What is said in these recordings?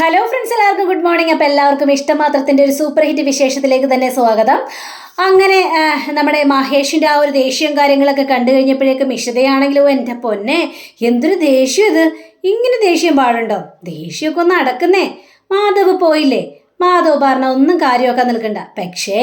Hello friends എല്ലാവർക്കും good morning അപ്പോൾ എല്ലാവർക്കും ഇഷ്ടമാത്രത്തിന്റെ ഒരു സൂപ്പർ ഹിറ്റ് വിശേഷത്തിലേക്ക് തന്നെ സ്വാഗതം. അങ്ങനെ നമ്മുടെ മഹേഷിന്റെ ആ ഒരു ദേഷ്യം കാര്യങ്ങളൊക്കെ കണ്ടു കഴിഞ്ഞപ്പോഴേക്കും ഇഷ്ടതയാണെങ്കിലും എന്റെ പൊന്നെ എന്തൊരു ദേഷ്യം ഇത്? ഇങ്ങനെ ദേഷ്യം പാടുണ്ടോ? ദേഷ്യമൊക്കെ ഒന്ന് അടക്കുന്നേ. മാധവ് പോയില്ലേ? മാധവ് പറഞ്ഞ ഒന്നും കാര്യമൊക്കെ നിൽക്കണ്ട. പക്ഷേ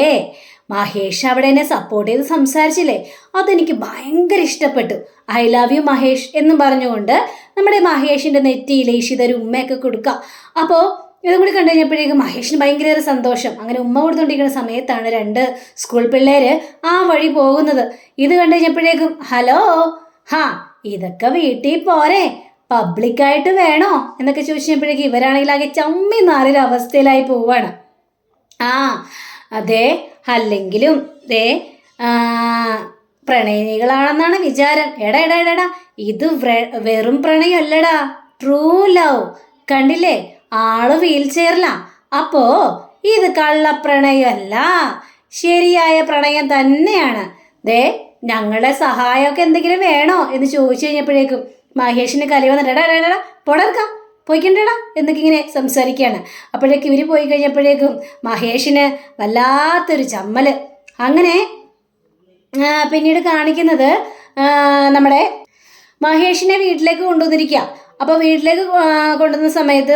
മഹേഷ് അവിടെ എന്നെ സപ്പോർട്ട് ചെയ്ത് സംസാരിച്ചില്ലേ? അതെനിക്ക് ഭയങ്കര ഇഷ്ടപ്പെട്ടു. ഐ ലവ് യു മഹേഷ് എന്നും പറഞ്ഞുകൊണ്ട് നമ്മുടെ മഹേഷിന്റെ നെറ്റിയിൽ ഒരു ഉമ്മയൊക്കെ കൊടുക്കുക. അപ്പോൾ ഇതും കൂടി കണ്ടു കഴിഞ്ഞപ്പോഴേക്കും മഹേഷിന് ഭയങ്കര സന്തോഷം. അങ്ങനെ ഉമ്മ കൊടുത്തുകൊണ്ടിരിക്കുന്ന സമയത്താണ് രണ്ട് സ്കൂൾ പിള്ളേർ ആ വഴി പോകുന്നത്. ഇത് കണ്ടു കഴിഞ്ഞപ്പോഴേക്കും ഹലോ ഹാ ഇതൊക്കെ വീട്ടിൽ പോരെ? പബ്ലിക്കായിട്ട് വേണോ? എന്നൊക്കെ ചോദിച്ചപ്പോഴേക്കും ഇവരാണെങ്കിൽ ആകെ ചമ്മി നാറിയ അവസ്ഥയിലായി പോവാണ്. ആ അതെ അല്ലെങ്കിലും ദേ പ്രണയിനികളാണെന്നാണ് വിചാരം. എടാ എടാ, എടാ ഇത് വെറും പ്രണയമല്ലടാ. ട്രൂ ലവ് കണ്ടില്ലേ? ആൾ വീൽ ചെയറിലാ അപ്പോ ഇത് കള്ളപ്രണയമല്ല. ശരിയായ പ്രണയം തന്നെയാണ്. ദേ ഞങ്ങളുടെ സഹായമൊക്കെ എന്തെങ്കിലും വേണോ എന്ന് ചോദിച്ചു കഴിഞ്ഞപ്പോഴേക്കും മഹേഷിന് കലി വന്നിട്ട് എടാ എടാ, എടാ പൊടർക്കാം പോയിക്കണ്ടേടാ എന്നൊക്കെ ഇങ്ങനെ സംസാരിക്കുകയാണ്. അപ്പോഴേക്കും ഇവർ പോയി കഴിഞ്ഞപ്പോഴേക്കും മഹേഷിന് വല്ലാത്തൊരു ചമ്മൽ അങ്ങനെ പിന്നീട് കാണിക്കുന്നത് നമ്മുടെ മഹേഷിനെ വീട്ടിലേക്ക് കൊണ്ടുവന്നിരിക്കുക. അപ്പോൾ വീട്ടിലേക്ക് കൊണ്ടുവന്ന സമയത്ത്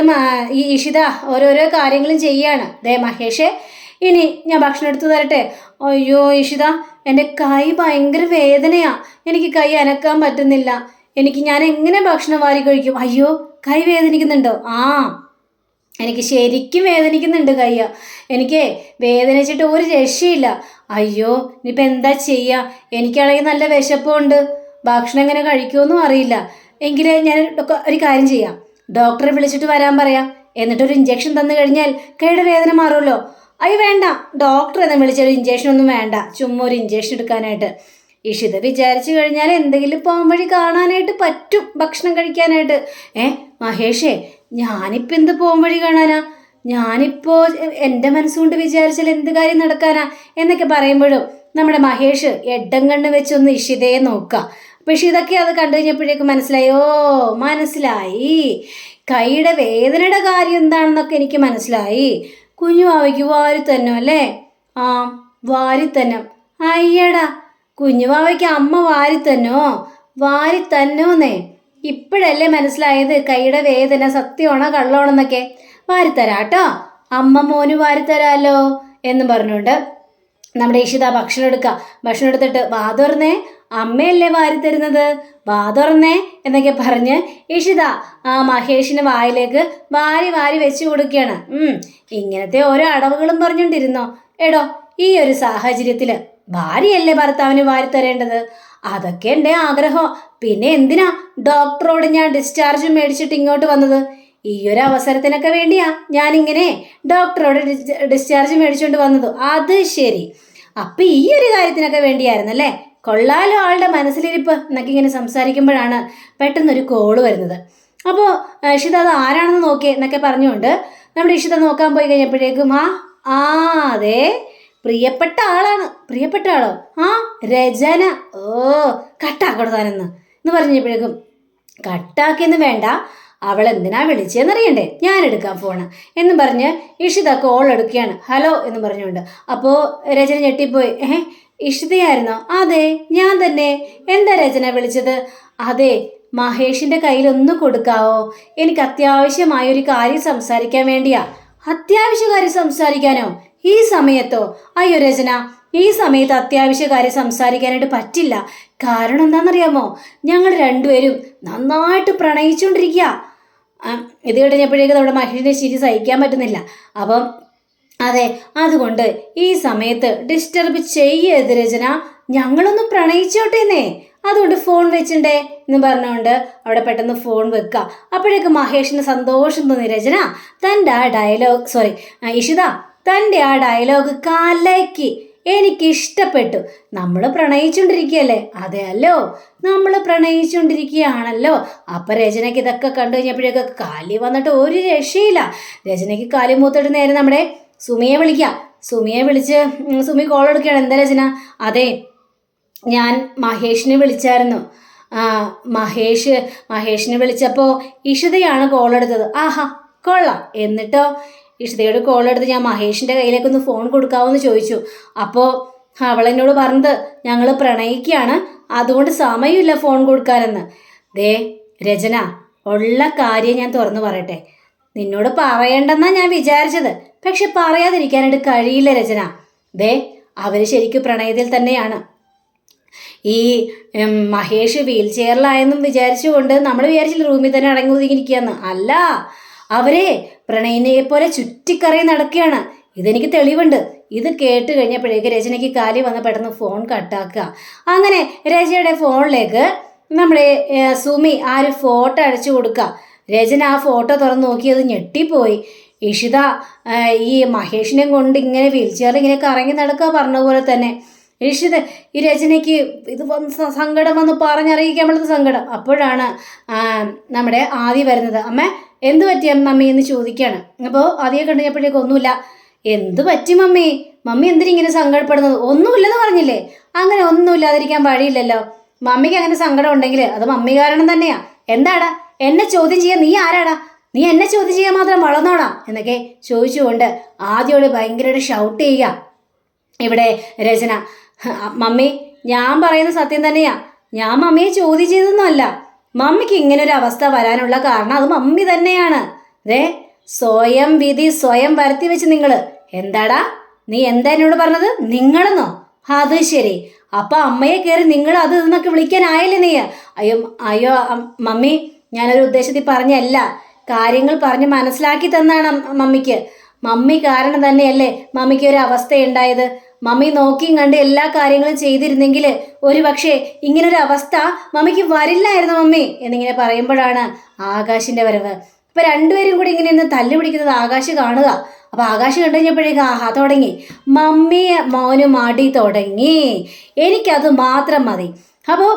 ഈ ഇഷിത ഓരോരോ കാര്യങ്ങളും ചെയ്യാണ്. ദേ മഹേഷ് ഇനി ഞാൻ ഭക്ഷണം എടുത്തു തരട്ടെ? അയ്യോ ഇഷിത എന്റെ കൈ ഭയങ്കര വേദനയാ. എനിക്ക് കൈ അനക്കാൻ പറ്റുന്നില്ല. എനിക്ക് ഞാൻ എങ്ങനെ ഭക്ഷണം വാരി കഴിക്കും? അയ്യോ കൈ വേദനിക്കുന്നുണ്ടോ? ആ എനിക്ക് ശരിക്കും വേദനിക്കുന്നുണ്ട് കയ്യ. എനിക്ക് വേദനിച്ചിട്ട് ഒരു രക്ഷയില്ല. അയ്യോ ഇനിയിപ്പോൾ എന്താ ചെയ്യുക എനിക്കാണെങ്കിൽ നല്ല വിശപ്പുണ്ട്. ഭക്ഷണം എങ്ങനെ കഴിക്കുമെന്നും അറിയില്ല. എങ്കിൽ ഞാൻ ഒരു കാര്യം ചെയ്യാം. ഡോക്ടറെ വിളിച്ചിട്ട് വരാൻ പറയാം. എന്നിട്ടൊരു ഇഞ്ചെക്ഷൻ തന്നു കഴിഞ്ഞാൽ കൈയുടെ വേദന മാറുമല്ലോ. അയ്യോ വേണ്ട. ഡോക്ടറെ വിളിച്ചൊരു ഇഞ്ചെക്ഷൻ ഒന്നും വേണ്ട. ചുമ്മാ ഒരു ഇഞ്ചെക്ഷൻ എടുക്കാനായിട്ട്. ഇഷിത വിചാരിച്ചു കഴിഞ്ഞാൽ എന്തെങ്കിലും പോകാൻ വഴി കാണാനായിട്ട് പറ്റും ഭക്ഷണം കഴിക്കാനായിട്ട്. ഏ മഹേഷേ ഞാനിപ്പോൾ എന്ത് പോകാൻ വഴി കാണാനാ? ഞാനിപ്പോൾ എന്റെ മനസ്സുകൊണ്ട് വിചാരിച്ചാൽ എന്ത് കാര്യം നടക്കാനാ എന്നൊക്കെ പറയുമ്പോഴും നമ്മുടെ മഹേഷ് എഡം കണ്ണ് വെച്ചൊന്ന് ഇഷിതയെ നോക്കുക. പക്ഷെ ഇതൊക്കെ അത് കണ്ടു കഴിഞ്ഞപ്പോഴേക്കും മനസ്സിലായോ മനസ്സിലായി. കൈയുടെ വേദനയുടെ കാര്യം എന്താണെന്നൊക്കെ എനിക്ക് മനസ്സിലായി. കുഞ്ഞു വാവയ്ക്ക് വാരി അല്ലേ? ആ വാരി തന്നെ അയ്യടാ കുഞ്ഞു വാവയ്ക്ക് അമ്മ വാരിത്തന്നോ? തന്നോ വാരി തന്നോന്നേ ഇപ്പോഴല്ലേ മനസ്സിലായത് കൈയുടെ വേദന സത്യമാണോ കള്ളമാണോ എന്നൊക്കെ വാരിത്തരാട്ടോ. അമ്മ മോന് വാരിത്തരാലോ എന്ന് പറഞ്ഞുകൊണ്ട് നമ്മുടെ ഇഷിത ഭക്ഷണം എടുക്കുക ഭക്ഷണം എടുത്തിട്ട് വാതുറന്നേ അമ്മയല്ലേ വാരി തരുന്നത് എന്നൊക്കെ പറഞ്ഞ് ഇഷിത ആ മഹേഷിന് വായിലേക്ക് വാരി വാരി വെച്ച് കൊടുക്കുകയാണ്. ഇങ്ങനത്തെ ഓരോ അടവുകളും പറഞ്ഞുകൊണ്ടിരുന്നോ? എടോ ഈ ഒരു സാഹചര്യത്തിൽ ഭാര്യയല്ലേ ഭർത്താവിന് വാരി തരേണ്ടത്? അതൊക്കെ എന്റെ ആഗ്രഹം. പിന്നെ എന്തിനാ ഡോക്ടറോട് ഞാൻ ഡിസ്ചാർജ് മേടിച്ചിട്ട് ഇങ്ങോട്ട് വന്നത്? ഈ ഒരു അവസരത്തിനൊക്കെ വേണ്ടിയാ ഞാനിങ്ങനെ ഡോക്ടറോട് ഡിസ്ചാർജ് മേടിച്ചുകൊണ്ട് വന്നത്. അത് ശരി. അപ്പൊ ഈ ഒരു കാര്യത്തിനൊക്കെ വേണ്ടിയായിരുന്നല്ലേ? കൊള്ളാലോ ആളുടെ മനസ്സിലിരിപ്പ് എന്നൊക്കെ ഇങ്ങനെ സംസാരിക്കുമ്പോഴാണ് പെട്ടെന്നൊരു കോൾ വരുന്നത്. അപ്പോൾ ഇഷിത അത് ആരാണെന്ന് നോക്കിയേ എന്നൊക്കെ പറഞ്ഞുകൊണ്ട് നമ്മുടെ ഇഷിത നോക്കാൻ പോയി കഴിഞ്ഞപ്പോഴേക്കും ആ ആ അതെ. പ്രിയപ്പെട്ട ആളാണ്. പ്രിയപ്പെട്ട ആളോ? ആ രചന. ഓ കട്ടാക്കോട് താനെന്ന് എന്ന് പറഞ്ഞപ്പോഴേക്കും കട്ടാക്കിയെന്ന് വേണ്ട. അവൾ എന്തിനാ വിളിച്ചതെന്നറിയണ്ടേ ഞാൻ എടുക്കാൻ ഫോണ്. എന്ന് പറഞ്ഞ് ഇഷിത കോൾ എടുക്കുകയാണ്. ഹലോ എന്ന് പറഞ്ഞുകൊണ്ട്. അപ്പോൾ രചന ഞെട്ടിപ്പോയി. ഏഹ് ഇഷിതയായിരുന്നോ? അതെ ഞാൻ തന്നെ. എന്താ രചന വിളിച്ചത്? അതെ മഹേഷിന്റെ കയ്യിൽ ഒന്ന് കൊടുക്കാവോ? എനിക്ക് അത്യാവശ്യമായ ഒരു കാര്യം സംസാരിക്കാൻ വേണ്ടിയാ. അത്യാവശ്യ കാര്യം സംസാരിക്കാനോ? ഈ സമയത്തോ? അയ്യോ രചന ഈ സമയത്ത് അത്യാവശ്യ കാര്യം സംസാരിക്കാനായിട്ട് പറ്റില്ല. കാരണം എന്താണെന്നറിയാമോ? ഞങ്ങൾ രണ്ടുപേരും നന്നായിട്ട് പ്രണയിച്ചുകൊണ്ടിരിക്കുക ഇത് കഴിഞ്ഞപ്പോഴേക്കും നമ്മുടെ മഹേഷിന്റെ ശരി സഹിക്കാൻ പറ്റുന്നില്ല. അപ്പം അതെ അതുകൊണ്ട് ഈ സമയത്ത് ഡിസ്റ്റർബ് ചെയ്യരുത് രചന. ഞങ്ങളൊന്ന് പ്രണയിച്ചോട്ടേന്നേ അതുകൊണ്ട് ഫോൺ വെച്ചിണ്ടേ എന്ന് പറഞ്ഞുകൊണ്ട് അവിടെ പെട്ടെന്ന് ഫോൺ വെക്കുക അപ്പോഴേക്ക് മഹേഷിന് സന്തോഷം തോന്നി രചന. തന്റെ ആ ഡയലോഗ് സോറി ഇഷിത തന്റെ ആ ഡയലോഗ് കലക്കി എനിക്ക് ഇഷ്ടപ്പെട്ടു നമ്മൾ പ്രണയിച്ചുകൊണ്ടിരിക്കുകയല്ലേ അതെ അല്ലോ നമ്മൾ പ്രണയിച്ചുകൊണ്ടിരിക്കുകയാണല്ലോ അപ്പം രചനയ്ക്ക് ഇതൊക്കെ കണ്ടു കഴിഞ്ഞപ്പോഴേക്കൊക്കെ കാലി വന്നിട്ട് ഒരു രക്ഷയില്ല. രചനയ്ക്ക് കാലി മൂത്തിട്ട് നേരെ നമ്മുടെ സുമിയെ വിളിക്കാം. സുമിയെ വിളിച്ച് സുമി കോൾ എടുക്കുകയാണ്. എന്താ രചന? അതെ ഞാൻ മഹേഷിനെ വിളിച്ചായിരുന്നു. ആ മഹേഷ് മഹേഷിനെ വിളിച്ചപ്പോൾ ഇഷിതയാണ് കോൾ എടുത്തത്. ആഹാ കൊള്ളാം. എന്നിട്ടോ ഇഷിതയോട് കോൾ എടുത്ത് ഞാൻ മഹേഷിന്റെ കയ്യിലേക്കൊന്ന് ഫോൺ കൊടുക്കാവെന്ന് ചോദിച്ചു. അപ്പോൾ അവളെന്നോട് പറഞ്ഞത് ഞങ്ങൾ പ്രണയിക്കുകയാണ് അതുകൊണ്ട് സമയമില്ല ഫോൺ കൊടുക്കാനെന്ന്. ദേ രചന ഉള്ള കാര്യം ഞാൻ തുറന്നു പറയട്ടെ. നിന്നോട് പറയണ്ടെന്നാ ഞാൻ വിചാരിച്ചത്. പക്ഷെ പറയാതിരിക്കാനായിട്ട് കഴിയില്ല രചന. ദേ അവർ ശരിക്കും പ്രണയത്തിൽ തന്നെയാണ്. ഈ മഹേഷ് വീൽ ചെയറിലായെന്നും വിചാരിച്ചുകൊണ്ട് നമ്മൾ വിചാരിച്ചില്ല റൂമിൽ തന്നെ അടങ്ങി ഒതുങ്ങിയിരിക്കുകയെന്ന് അല്ല അവരെ പ്രണയിനെ പോലെ ചുറ്റിക്കറയി നടക്കുകയാണ്. ഇതെനിക്ക് തെളിവുണ്ട്. ഇത് കേട്ട് കഴിഞ്ഞപ്പോഴേക്ക് രചനയ്ക്ക് കാലി വന്ന് പെട്ടെന്ന് ഫോൺ കട്ടാക്കുക. അങ്ങനെ രചനയുടെ ഫോണിലേക്ക് നമ്മുടെ സുമി ആ ഒരു ഫോട്ടോ അടിച്ചു കൊടുക്കുക. രചന ആ ഫോട്ടോ തുറന്ന് നോക്കിയത് ഞെട്ടിപ്പോയി. ഇഷിത ഈ മഹേഷിനെ കൊണ്ട് ഇങ്ങനെ വീൽചെയറിൽ ഇങ്ങനെ കറങ്ങി നടക്കുക പറഞ്ഞ പോലെ തന്നെ. ഇഷിത ഈ രചനയ്ക്ക് ഇത് സങ്കടം വന്ന് പറഞ്ഞറിയിക്കാൻ പറ്റുന്ന സങ്കടം. അപ്പോഴാണ് നമ്മുടെ ആദി വരുന്നത്. അമ്മ എന്ത് പറ്റി മമ്മി എന്ന് ചോദിക്കുകയാണ് അപ്പോൾ ആദ്യം കഴിഞ്ഞപ്പോഴേക്കും ഒന്നുമില്ല. എന്ത് പറ്റി മമ്മി? മമ്മി എന്തിനാ ഇങ്ങനെ സങ്കടപ്പെടുന്നത്? ഒന്നുമില്ലെന്ന് പറഞ്ഞില്ലേ? അങ്ങനെ ഒന്നുമില്ലാതിരിക്കാൻ വഴിയില്ലല്ലോ. മമ്മിക്ക് അങ്ങനെ സങ്കടം ഉണ്ടെങ്കിൽ അത് മമ്മി കാരണം തന്നെയാ. എന്താടാ? എന്നെ ചോദ്യം ചെയ്യാൻ നീ ആരാടാ? നീ എന്നെ ചോദ്യം ചെയ്യാൻ മാത്രം വളർന്നോടാ എന്നൊക്കെ ചോദിച്ചുകൊണ്ട് ആദ്യോട് ഭയങ്കരമായിട്ട് ഷൗട്ട് ചെയ്യുക. ഇവിടെ രചന മമ്മി ഞാൻ പറയുന്ന സത്യം തന്നെയാ. ഞാൻ മമ്മിയെ ചോദ്യം ചെയ്തൊന്നുമല്ല മമ്മിക്ക് ഇങ്ങനെ ഒരു അവസ്ഥ വരാനുള്ള കാരണം അത് മമ്മി തന്നെയാണ്. ദേ സ്വയം വിധി സ്വയം വരുത്തി വെച്ച് നിങ്ങൾ എന്താടാ? നീ എന്താ എന്നോട് പറഞ്ഞത്? നിങ്ങളെന്നോ? അത് ശരി. അപ്പൊ അമ്മയെ കയറി നിങ്ങൾ അത് എന്നൊക്കെ വിളിക്കാനായല്ലേ നീ? അയ്യോ അയ്യോ മമ്മി ഞാനൊരു ഉദ്ദേശത്തിൽ പറഞ്ഞല്ല. കാര്യങ്ങൾ പറഞ്ഞ് മനസ്സിലാക്കി തന്നാണ് മമ്മിക്ക്. മമ്മി കാരണം തന്നെയല്ലേ മമ്മിക്ക് ഒരു അവസ്ഥയുണ്ടായത്. മമ്മി നോക്കിയും കണ്ട് എല്ലാ കാര്യങ്ങളും ചെയ്തിരുന്നെങ്കിൽ ഒരു പക്ഷേ ഇങ്ങനൊരു അവസ്ഥ മമ്മിക്ക് വരില്ലായിരുന്നു മമ്മി എന്നിങ്ങനെ പറയുമ്പോഴാണ് ആകാശിന്റെ വരവ്. ഇപ്പൊ രണ്ടുപേരും കൂടി ഇങ്ങനെ ഒന്ന് തല്ലു പിടിക്കുന്നത് ആകാശ് കാണുക. അപ്പൊ ആകാശ് കണ്ടു കഴിഞ്ഞപ്പോഴേക്കും ആഹാ തുടങ്ങി. മമ്മിയെ മോനും അടി തുടങ്ങി. എനിക്കത് മാത്രം മതി. അപ്പോൾ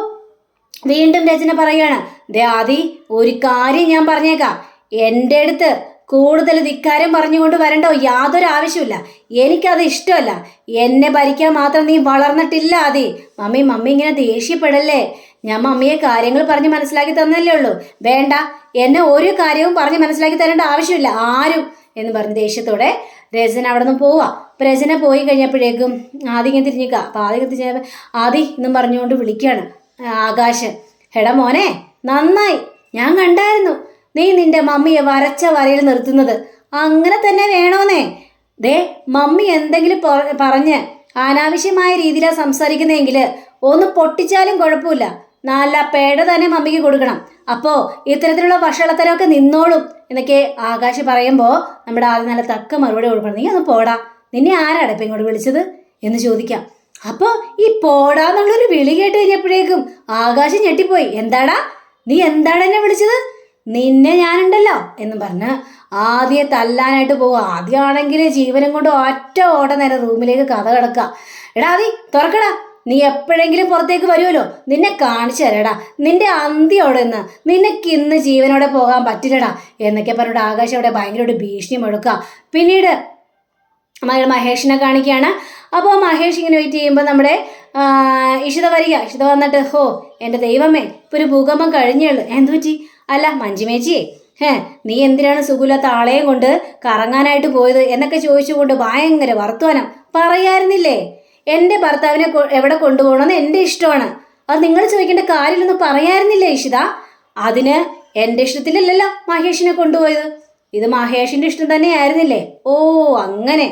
വീണ്ടും രചന പറയാണ് ദേ ആദി ഒരു കാര്യം ഞാൻ പറഞ്ഞേക്കാം. എന്റെ അടുത്ത് കൂടുതൽ ധിക്കാരം പറഞ്ഞുകൊണ്ട് വരണ്ടോ യാതൊരു ആവശ്യമില്ല എനിക്കത് ഇഷ്ടമല്ല. എന്നെ ഭരിക്കാൻ മാത്രം നീ വളർന്നിട്ടില്ല അതി മമ്മി മമ്മി ഇങ്ങനെ ദേഷ്യപ്പെടല്ലേ? ഞാൻ മമ്മിയെ കാര്യങ്ങൾ പറഞ്ഞ് മനസ്സിലാക്കി തന്നല്ലേ ഉള്ളൂ. വേണ്ട എന്നെ ഒരു കാര്യവും പറഞ്ഞ് മനസ്സിലാക്കി തരേണ്ട ആവശ്യമില്ല. ആരും. എന്ന് പറഞ്ഞ് ദേഷ്യത്തോടെ രചന അവിടെ നിന്ന് പോവാ. അപ്പം രചന പോയി കഴിഞ്ഞപ്പോഴേക്കും ആദ്യം ഇങ്ങനെ തിരിഞ്ഞിക്ക. ആദി ആദ്യം തിരിഞ്ഞപ്പോൾ ആദി എന്നും പറഞ്ഞുകൊണ്ട് വിളിക്കുകയാണ് ആകാശ്. എടാ മോനെ നന്നായി. ഞാൻ കണ്ടായിരുന്നു. നീ നിന്റെ മമ്മിയെ വരച്ച വരയിൽ നിർത്തുന്നത്. അങ്ങനെ തന്നെ വേണോന്നേ. ദേ മമ്മി എന്തെങ്കിലും പറഞ്ഞ് അനാവശ്യമായ രീതിയിലാണ് സംസാരിക്കുന്നതെങ്കിൽ ഒന്ന് പൊട്ടിച്ചാലും കുഴപ്പമില്ല. നല്ല പേട തന്നെ മമ്മിക്ക് കൊടുക്കണം. അപ്പോൾ ഇത്തരത്തിലുള്ള വഷളത്തരമൊക്കെ നിന്നോളും എന്നൊക്കെ ആകാശ് പറയുമ്പോൾ നമ്മുടെ ആദ്യം നല്ല തക്ക മറുപടി കൊടുക്കണം. നീ ഒന്ന് പോടാ. നിന്നെ ആരാണ് ഇപ്പം ഇങ്ങോട്ട് വിളിച്ചത് എന്ന് ചോദിക്കാം. അപ്പോൾ ഈ പോടാന്നുള്ളൊരു വിളി കേട്ട് കഴിഞ്ഞപ്പോഴേക്കും ആകാശം ഞെട്ടിപ്പോയി. എന്താടാ? നീ എന്താണ് എന്നെ വിളിച്ചത്? നിന്നെ ഞാനുണ്ടല്ലോ എന്ന് പറഞ്ഞ് ആദ്യം തല്ലാനായിട്ട് പോകും ആദ്യമാണെങ്കിൽ ജീവനും കൊണ്ട് ഒറ്റ ഓട നേരം റൂമിലേക്ക് കഥ കിടക്കുക. എടാ ആദി തുറക്കടാ. നീ എപ്പോഴെങ്കിലും പുറത്തേക്ക് വരുമല്ലോ? നിന്നെ കാണിച്ചു തരടാ. നിന്റെ അന്ത്യോടെ നിന്ന് നിനക്ക് ഇന്ന് ജീവനോടെ പോകാൻ പറ്റില്ലടാ എന്നൊക്കെ പറഞ്ഞിട്ട് ആകാശം അവിടെ ഭയങ്കരമായിട്ട് ഭീഷണി മുഴക്കുക. പിന്നീട് മ- മഹേഷിനെ കാണിക്കുകയാണ്. അപ്പോൾ മഹേഷ് ഇങ്ങനെ വെയിറ്റ് ചെയ്യുമ്പോൾ നമ്മുടെ ഇഷിത വരിക ഇഷിത വന്നിട്ട് ഹോ എന്റെ ദൈവമേ ഇപ്പോൾ ഒരു ഭൂകമ്പം കഴിഞ്ഞുള്ളൂ എന്തു പറ്റി? അല്ല മഞ്ജുമേച്ചിയെ ഹേ നീ എന്തിനാണ് സുഖമില്ലാത്ത ആളെയും കൊണ്ട് കറങ്ങാനായിട്ട് പോയത്? എന്നൊക്കെ ചോദിച്ചുകൊണ്ട് ഭയങ്കര വർത്തമാനം പറയായിരുന്നില്ലേ എന്റെ ഭർത്താവിനെ എവിടെ കൊണ്ടുപോകണമെന്ന് എന്റെ ഇഷ്ടമാണ്. അത് നിങ്ങൾ ചോദിക്കേണ്ട കാര്യമില്ലെന്ന് പറയായിരുന്നില്ലേ ഇഷിത? അതിന് എന്റെ ഇഷ്ടത്തിലല്ലല്ലോ മഹേഷിനെ കൊണ്ടുപോയത്. ഇത് മഹേഷിന്റെ ഇഷ്ടം തന്നെ ആയിരുന്നില്ലേ ഓ അങ്ങനെ.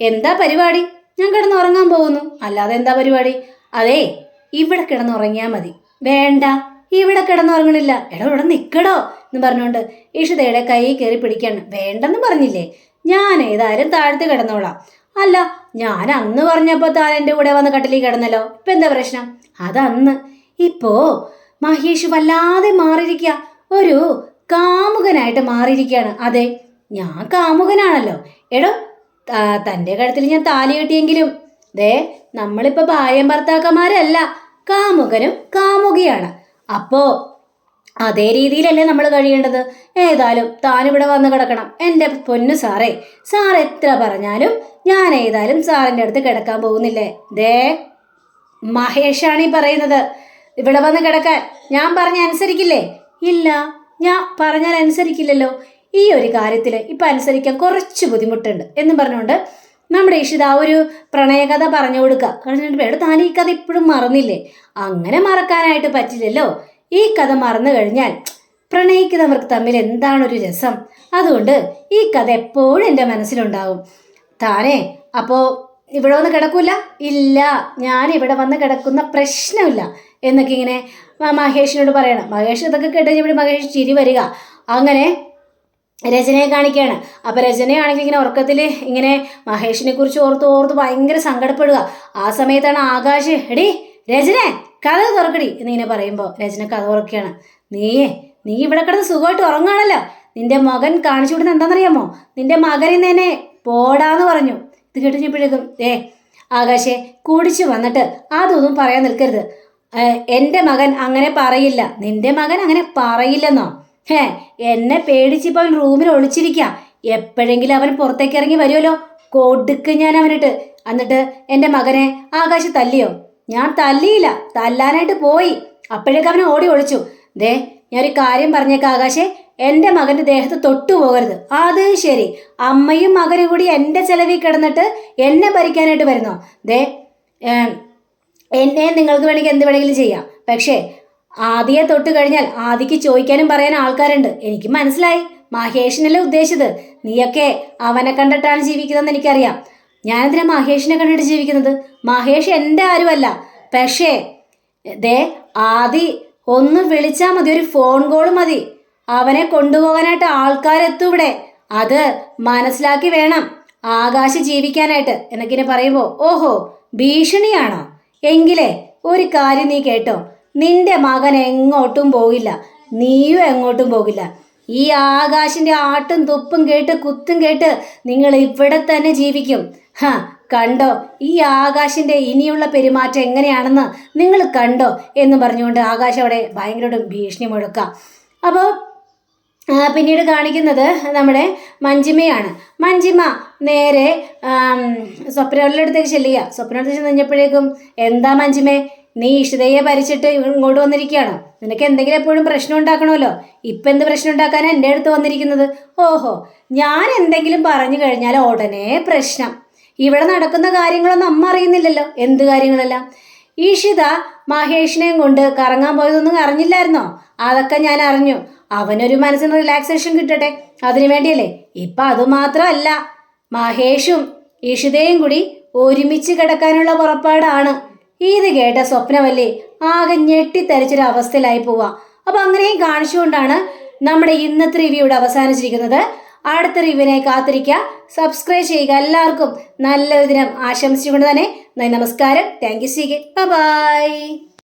എന്താ പരിപാടി? ഞാൻ കിടന്ന് ഉറങ്ങാൻ പോകുന്നു. അല്ലാതെ എന്താ പരിപാടി? അതേ ഇവിടെ കിടന്നുറങ്ങിയാൽ മതി. വേണ്ട ഇവിടെ കിടന്നുറങ്ങണില്ല. എടോ ഇവിടെ നിൽക്കടോ എന്ന് പറഞ്ഞുകൊണ്ട് ഇഷിതയുടെ കൈ കയറി പിടിക്കാണ്. വേണ്ടെന്ന് പറഞ്ഞില്ലേ? ഞാൻ ഏതായാലും താഴ്ത്ത് കിടന്നോളാം. അല്ല ഞാൻ അന്ന് പറഞ്ഞപ്പോൾ താൻ എന്റെ കൂടെ വന്ന് കട്ടിലിൽ കിടന്നല്ലോ. ഇപ്പം എന്താ പ്രശ്നം? അതന്ന്. ഇപ്പോ മഹേഷ് വല്ലാതെ മാറിയിരിക്കുക ഒരു കാമുകനായിട്ട് മാറിയിരിക്കുകയാണ് അതെ ഞാൻ കാമുകനാണല്ലോ. എടോ തന്റെ കഴുത്തിൽ ഞാൻ താലി കെട്ടിയെങ്കിലും ദേ നമ്മളിപ്പോൾ ഭാര്യയും ഭർത്താക്കന്മാരല്ല കാമുകനും കാമുകിയാണ്. അപ്പോ അതേ രീതിയിലല്ലേ നമ്മൾ കഴിയേണ്ടത്? ഏതായാലും താനിവിടെ വന്ന് കിടക്കണം. എന്റെ പൊന്നു സാറേ സാർ എത്ര പറഞ്ഞാലും ഞാൻ ഏതായാലും സാറിന്റെ അടുത്ത് കിടക്കാൻ പോകുന്നില്ലേ? ദേ മഹേഷാണ് ഈ പറയുന്നത്. ഇവിടെ വന്ന് കിടക്കാൻ. ഞാൻ പറഞ്ഞ അനുസരിക്കില്ലേ ഇല്ല ഞാൻ പറഞ്ഞാൽ അനുസരിക്കില്ലല്ലോ ഈ ഒരു കാര്യത്തിൽ ഇപ്പം അനുസരിക്കാൻ കുറച്ച് ബുദ്ധിമുട്ടുണ്ട്. എന്നും പറഞ്ഞുകൊണ്ട് നമ്മുടെ ഇഷിത ആ ഒരു പ്രണയകഥ പറഞ്ഞു കൊടുക്കുക കാരണം താൻ ഈ കഥ ഇപ്പോഴും മറന്നില്ലേ? അങ്ങനെ മറക്കാനായിട്ട് പറ്റില്ലല്ലോ. ഈ കഥ മറന്നു കഴിഞ്ഞാൽ പ്രണയിക്കുന്നവർക്ക് തമ്മിൽ എന്താണൊരു രസം? അതുകൊണ്ട് ഈ കഥ എപ്പോഴും എന്റെ മനസ്സിലുണ്ടാവും. താനെ അപ്പോൾ ഇവിടെ വന്ന് കിടക്കൂല? ഇല്ല ഞാൻ ഇവിടെ വന്ന് കിടക്കുന്ന പ്രശ്നമില്ല. എന്നൊക്കെ ഇങ്ങനെ മഹേഷിനോട് പറയണം. മഹേഷ് ഇതൊക്കെ കേട്ട് ഇവിടെ മഹേഷ് ചിരി വരിക. അങ്ങനെ രചനയെ കാണിക്കുകയാണ്. അപ്പോൾ രചനയാണെങ്കിൽ ഇങ്ങനെ ഉറക്കത്തിൽ ഇങ്ങനെ മഹേഷിനെ കുറിച്ച് ഓർത്ത് ഓർത്ത് ഭയങ്കര സങ്കടപ്പെടുക. ആ സമയത്താണ് ആകാശ് എടി രചന കഥ തുറക്കടി എന്നിങ്ങനെ പറയുമ്പോൾ രചന കഥ തുറക്കുകയാണ്. നീയേ നീ ഇവിടെ കിടന്ന് സുഖമായിട്ട് ഉറങ്ങുകയാണല്ലോ. നിന്റെ മകൻ കാണിച്ചു കൊടുത്ത് എന്താണെന്നറിയാമോ? നിന്റെ മകൻ ഇന്ന് പോടാന്ന് പറഞ്ഞു. ഇത് കേട്ടുകഴിഞ്ഞപ്പോഴേക്കും ഏ ആകാശെ കുടിച്ചു വന്നിട്ട് അതൊന്നും പറയാൻ നിൽക്കരുത്. എന്റെ മകൻ അങ്ങനെ പറയില്ല. നിന്റെ മകൻ അങ്ങനെ പറയില്ലെന്നോ? ഹേ എന്നെ പേടിച്ചിപ്പോൾ അവൻ റൂമിൽ ഒളിച്ചിരിക്കാം. എപ്പോഴെങ്കിലും അവൻ പുറത്തേക്ക് ഇറങ്ങി വരുമല്ലോ കൊടുക്ക് ഞാൻ അവനിട്ട്. എന്നിട്ട് എന്റെ മകനെ ആകാശ തല്ലിയോ? ഞാൻ തല്ലിയില്ല. തല്ലാനായിട്ട് പോയി. അപ്പോഴേക്ക് അവനെ ഓടി ഒളിച്ചു. ദേ ഞാൻ ഒരു കാര്യം പറഞ്ഞേക്കാം ആകാശേ. എന്റെ മകന്റെ ദേഹത്ത് തൊട്ടു പോകരുത്. അത് ശരി. അമ്മയും മകനും കൂടി എന്റെ ചെലവിൽ കിടന്നിട്ട് എന്നെ ഭരിക്കാനായിട്ട് വരുന്നോ? ദേ എന്നെ നിങ്ങൾക്ക് വേണമെങ്കിൽ എന്ത് വേണമെങ്കിലും ചെയ്യാം. പക്ഷേ ആദിയെ തൊട്ട് കഴിഞ്ഞാൽ ആദിക്ക് ചോദിക്കാനും പറയാൻ ആൾക്കാരുണ്ട്. എനിക്ക് മനസ്സിലായി. മഹേഷിനല്ലേ ഉദ്ദേശിച്ചത്? നീയൊക്കെ അവനെ കണ്ടിട്ടാണ് ജീവിക്കുന്നതെന്ന് എനിക്കറിയാം. ഞാനെന്തിനാ മഹേഷിനെ കണ്ടിട്ട് ജീവിക്കുന്നത്? മഹേഷ് എന്റെ ആരുമല്ല. പക്ഷേ ദേ ആദി ഒന്ന് വിളിച്ചാൽ മതി. ഒരു ഫോൺ കോൾ മതി. അവനെ കൊണ്ടുപോകാനായിട്ട് ആൾക്കാരെത്തും ഇവിടെ. അത് മനസ്സിലാക്കി വേണം. ആകാശ ജീവിക്കാനായിട്ട്. എന്നൊക്കെ പറയുമ്പോൾ ഓഹോ ഭീഷണിയാണോ? എങ്കിലേ ഒരു കാര്യം നീ കേട്ടോ. നിന്റെ മകൻ എങ്ങോട്ടും പോകില്ല. നീയും എങ്ങോട്ടും പോകില്ല. ഈ ആകാശിന്റെ ആട്ടും തുപ്പും കേട്ട് കുത്തും കേട്ട് നിങ്ങൾ ഇവിടെ തന്നെ ജീവിക്കും. ഹ കണ്ടോ? ഈ ആകാശിന്റെ ഇനിയുള്ള പെരുമാറ്റം എങ്ങനെയാണെന്ന് നിങ്ങൾ കണ്ടോ? എന്ന് പറഞ്ഞുകൊണ്ട് ആകാശ അവിടെ ഭയങ്കര ഭീഷണി മുഴക്കാം. അപ്പോൾ പിന്നീട് കാണിക്കുന്നത് നമ്മുടെ മഞ്ജിമയാണ്. മഞ്ജിമ നേരെ ആം, അടുത്തേക്ക് ചെല്ലുക. സ്വപ്നത്തിൽ ചെന്ന് കഴിഞ്ഞപ്പോഴേക്കും എന്താ മഞ്ജിമേ? നീ ഇഷിതയെ ഭരിച്ചിട്ട് ഇങ്ങോട്ട് വന്നിരിക്കുകയാണോ. നിനക്ക് എന്തെങ്കിലും എപ്പോഴും പ്രശ്നം ഉണ്ടാക്കണമല്ലോ? ഇപ്പം എന്ത് പ്രശ്നം ഉണ്ടാക്കാൻ എന്റെ അടുത്ത് വന്നിരിക്കുന്നത്? ഓഹോ ഞാൻ എന്തെങ്കിലും പറഞ്ഞു കഴിഞ്ഞാൽ ഉടനെ പ്രശ്നം. ഇവിടെ നടക്കുന്ന കാര്യങ്ങളൊന്നും അമ്മ അറിയുന്നില്ലല്ലോ. എന്ത് കാര്യങ്ങളെല്ലാം? ഈഷിത മഹേഷിനെയും കൊണ്ട് കറങ്ങാൻ പോയതൊന്നും അറിഞ്ഞില്ലായിരുന്നോ? അതൊക്കെ ഞാൻ അറിഞ്ഞു. അവനൊരു മനസ്സിന് റിലാക്സേഷൻ കിട്ടട്ടെ. അതിനു വേണ്ടിയല്ലേ? ഇപ്പം അത് മാത്രമല്ല മഹേഷും ഈഷിതയും കൂടി ഒരുമിച്ച് കിടക്കാനുള്ള പുറപ്പാടാണ്. ഇത് കേട്ട സ്വപ്നവല്ലി ആകെ ഞെട്ടിത്തരിച്ചൊരു അവസ്ഥയിലായി പോവാ. അപ്പൊ അങ്ങനെയും കാണിച്ചുകൊണ്ടാണ് നമ്മുടെ ഇന്നത്തെ റിവ്യൂ ഇവിടെ അവസാനിച്ചിരിക്കുന്നത്. അടുത്ത റിവ്യൂവിനെ കാത്തിരിക്കുക. സബ്സ്ക്രൈബ് ചെയ്യുക. എല്ലാവർക്കും നല്ലൊരു ദിനം ആശംസിച്ചുകൊണ്ട് തന്നെ നമസ്കാരം. Thank you C by